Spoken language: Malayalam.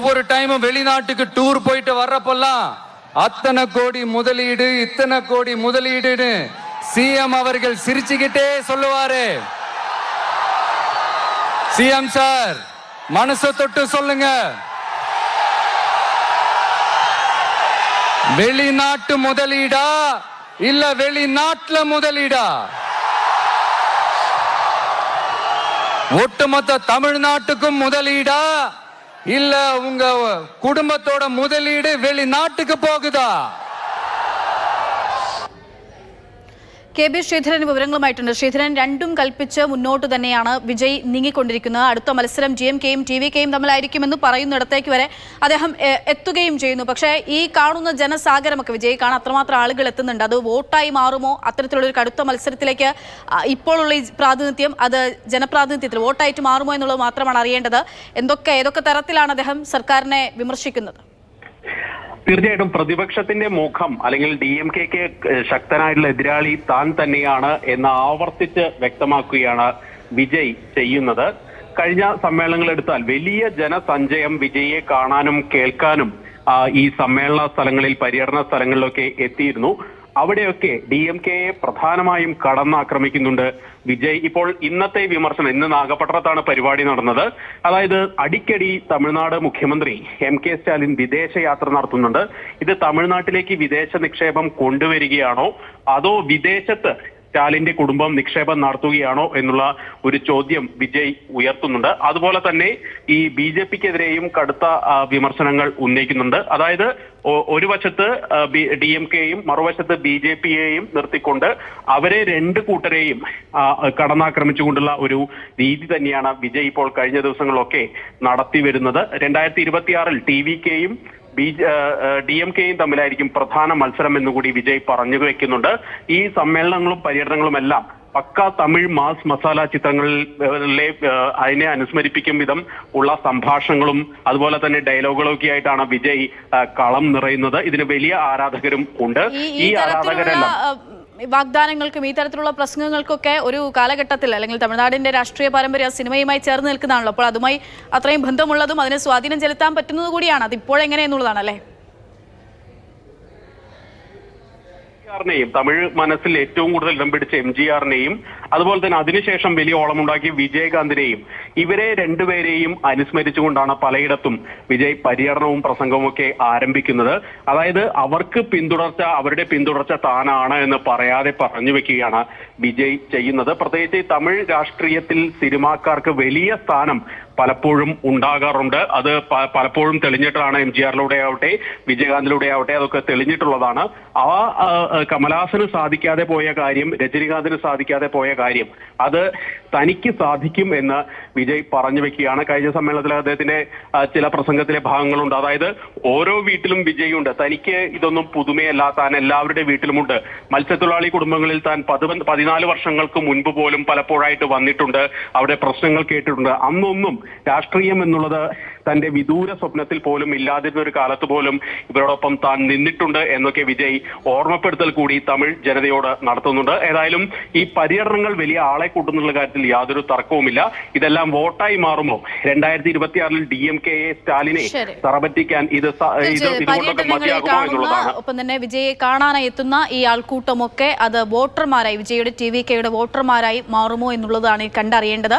ஒவ்வொரு டைமும் வெளிநாட்டுக்கு டூர் போயிட்டு வர்றப்பெல்லாம் அத்தனை கோடி முதலீடு இத்தனை கோடி முதலீடுன்னு சிஎம் அவர்கள் சிரிச்சுக்கிட்டே சொல்லுவாரு. சிஎம் சார் மனசை தொட்டு சொல்லுங்க. வெளிநாட்டு முதலீடா இல்ல வெளிநாட்டுல முதலீடா? ஒட்டுமொத்த தமிழ்நாட்டுக்கும் முதலீடா? இல்ல உங்க குடும்பத்தோட முதலீடு வெளிநாட்டுக்கு போகுதா? കെ ബി ശ്രീധരൻ വിവരങ്ങളുമായിട്ടുണ്ട്. ശ്രീധരൻ രണ്ടും കൽപ്പിച്ച് മുന്നോട്ട് തന്നെയാണ് വിജയ് നീങ്ങിക്കൊണ്ടിരിക്കുന്നത്. അടുത്ത മത്സരം ജി എം കെയും ടി വി കെയും തമ്മിലായിരിക്കുമെന്ന് പറയുന്നിടത്തേക്ക് വരെ അദ്ദേഹം എത്തുകയും ചെയ്യുന്നു. പക്ഷേ ഈ കാണുന്ന ജനസാഗരമൊക്കെ വിജയ് കാണാൻ അത്രമാത്രം ആളുകൾ എത്തുന്നുണ്ട്. അത് വോട്ടായി മാറുമോ? അത്തരത്തിലുള്ള ഒരു കടുത്ത മത്സരത്തിലേക്ക് ഇപ്പോഴുള്ള ഈ പ്രാതിനിധ്യം അത് ജനപ്രാതിനിധ്യത്തിൽ വോട്ടായിട്ട് മാറുമോ എന്നുള്ളത് മാത്രമാണ് അറിയേണ്ടത്. എന്തൊക്കെ ഏതൊക്കെ തരത്തിലാണ് അദ്ദേഹം സർക്കാരിനെ വിമർശിക്കുന്നത്? തീർച്ചയായിട്ടും പ്രതിപക്ഷത്തിന്റെ മുഖം അല്ലെങ്കിൽ ഡി എം കെക്ക് ശക്തനായിട്ടുള്ള എതിരാളി താൻ തന്നെയാണ് എന്ന് ആവർത്തിച്ച് വ്യക്തമാക്കുകയാണ് വിജയ് ചെയ്യുന്നത്. കഴിഞ്ഞ സമ്മേളനങ്ങൾ എടുത്താൽ വലിയ ജനസഞ്ചയം വിജയിയെ കാണാനും കേൾക്കാനും ഈ സമ്മേളന സ്ഥലങ്ങളിൽ പര്യടന സ്ഥലങ്ങളിലൊക്കെ എത്തിയിരുന്നു. അവിടെയൊക്കെ ഡി എം കെയെ പ്രധാനമായും കടന്നാക്രമിക്കുന്നുണ്ട്. വിജയ് ഇപ്പോൾ ഇന്നത്തെ വിമർശനം ഇന്ന് നാഗപട്ടണത്താണ് പരിപാടി നടന്നത്. അതായത് അടിക്കടി തമിഴ്നാട് മുഖ്യമന്ത്രി എം കെ സ്റ്റാലിൻ വിദേശയാത്ര നടത്തുന്നുണ്ട്. ഇത് തമിഴ്നാട്ടിലേക്ക് വിദേശ നിക്ഷേപം കൊണ്ടുവരികയാണോ? അതോ വിദേശത്ത് സ്റ്റാലിന്റെ കുടുംബം നിക്ഷേപം നടത്തുകയാണോ എന്നുള്ള ഒരു ചോദ്യം വിജയ് ഉയർത്തുന്നുണ്ട്. അതുപോലെ തന്നെ ഈ ബി ജെ പിക്കെതിരെയും കടുത്ത വിമർശനങ്ങൾ ഉന്നയിക്കുന്നുണ്ട്. അതായത് ഒരു വശത്ത് ഡി എം കെയും മറുവശത്ത് ബി ജെ പിയെയും നിർത്തിക്കൊണ്ട് അവരെ രണ്ട് കൂട്ടരെയും കടന്നാക്രമിച്ചുകൊണ്ടുള്ള ഒരു രീതി തന്നെയാണ് വിജയ് ഇപ്പോൾ കഴിഞ്ഞ ദിവസങ്ങളൊക്കെ നടത്തി വരുന്നത് രണ്ടായിരത്തി ഇരുപത്തിയാറിൽ ടി വി കെയും ബി ഡി എം കെയും തമ്മിലായിരിക്കും പ്രധാന മത്സരം എന്നുകൂടി വിജയ് പറഞ്ഞു വെക്കുന്നുണ്ട്. ഈ സമ്മേളനങ്ങളും പര്യടനങ്ങളും എല്ലാം പക്ക തമിഴ് മാസ് മസാല ചിത്രങ്ങളിലെ അതിനെ അനുസ്മരിപ്പിക്കും വിധം ഉള്ള സംഭാഷണങ്ങളും അതുപോലെ തന്നെ ഡയലോഗുകളും ഒക്കെ ആയിട്ടാണ് വിജയ് കളം നിറയുന്നത്. ഇതിന് വലിയ ആരാധകരും ഉണ്ട്. ഈ ഈ ഈ വാഗ്ദാനങ്ങൾക്കും ഈ തരത്തിലുള്ള പ്രസംഗങ്ങൾക്കൊക്കെ ഒരു കാലഘട്ടത്തിൽ അല്ലെങ്കിൽ തമിഴ്നാടിന്റെ രാഷ്ട്രീയ പാരമ്പര്യ സിനിമയുമായി ചേർന്ന് നിൽക്കുന്നതാണല്ലോ. അപ്പോൾ അതുമായി അത്രയും ബന്ധമുള്ളതും അതിനെ സ്വാധീനം ചെലുത്താൻ പറ്റുന്നത് കൂടിയാണ്. അത് ഇപ്പോഴെങ്ങനെയെന്നുള്ളതാണ് അല്ലേ ആറിനെയും തമിഴ് മനസ്സിൽ ഏറ്റവും കൂടുതൽ ഇടം പിടിച്ച എം ജി ആറിനെയും അതുപോലെ തന്നെ അതിനുശേഷം വലിയ ഓളമുണ്ടാക്കി വിജയകാന്തിനെയും ഇവരെ രണ്ടുപേരെയും അനുസ്മരിച്ചുകൊണ്ടാണ് പലയിടത്തും വിജയ് പര്യടനവും പ്രസംഗവും ഒക്കെ ആരംഭിക്കുന്നത്. അതായത് അവർക്ക് പിന്തുടർച്ച അവരുടെ പിന്തുടർച്ച താനാണ് എന്ന് പറയാതെ പറഞ്ഞു വെക്കുകയാണ് വിജയ് ചെയ്യുന്നത്. പ്രത്യേകിച്ച് തമിഴ് രാഷ്ട്രീയത്തിൽ സിനിമാക്കാർക്ക് വലിയ സ്ഥാനം പലപ്പോഴും ഉണ്ടാകാറുണ്ട്. അത് പലപ്പോഴും തെളിഞ്ഞിട്ടാണ് എം ജി ആറിലൂടെ ആവട്ടെ വിജയകാന്തിലൂടെ ആവട്ടെ അതൊക്കെ തെളിഞ്ഞിട്ടുള്ളതാണ്. ആ കമലഹാസന് സാധിക്കാതെ പോയ കാര്യം രജനികാന്തിന് സാധിക്കാതെ പോയ കാര്യം. അത് തനിക്ക് സാധിക്കും എന്ന് വിജയ് പറഞ്ഞു വെക്കുകയാണ്. കഴിഞ്ഞ സമ്മേളനത്തിൽ അദ്ദേഹത്തിന്റെ ചില പ്രസംഗത്തിലെ ഭാഗങ്ങളുണ്ട്. അതായത് ഓരോ വീട്ടിലും വിജയുണ്ട്. തനിക്ക് ഇതൊന്നും പുതുമയല്ല താൻ എല്ലാവരുടെ വീട്ടിലുമുണ്ട്. മത്സ്യത്തൊഴിലാളി കുടുംബങ്ങളിൽ താൻ പതിവ പതിനാല് വർഷങ്ങൾക്ക് മുൻപ് പോലും പലപ്പോഴായിട്ട് വന്നിട്ടുണ്ട്. അവിടെ പ്രശ്നങ്ങൾ കേട്ടിട്ടുണ്ട്. അന്നൊന്നും രാഷ്ട്രീയം എന്നുള്ളത് തന്റെ വിദൂര സ്വപ്നത്തിൽ പോലും ഇല്ലാതിരുന്ന ഒരു കാലത്ത് പോലും ഇവരോടൊപ്പം താൻ നിന്നിട്ടുണ്ട് എന്നൊക്കെ വിജയ് ഓർമ്മപ്പെടുത്തൽ കൂടി തമിഴ് ജനതയോട് നടത്തുന്നുണ്ട്. ഏതായാലും ഈ പര്യടനങ്ങൾ വലിയ ആളെ കൂട്ടുന്നുള്ള കാര്യത്തിൽ യാതൊരു തർക്കവുമില്ല. ഇതെല്ലാം വോട്ടായി മാറുമോ? രണ്ടായിരത്തി ഇരുപത്തിയാറിൽ ഡി എം കെ സ്റ്റാലിനെ ശരി. തറപറ്റിക്കാൻ ഇത് കാണുന്ന ഒപ്പം തന്നെ വിജയെ കാണാനായി എത്തുന്ന ഈ ആൾക്കൂട്ടമൊക്കെ അത് വോട്ടർമാരായി വിജയുടെ ടി വി കെയുടെ വോട്ടർമാരായി മാറുമോ എന്നുള്ളതാണ് ഈ കണ്ടറിയേണ്ടത്.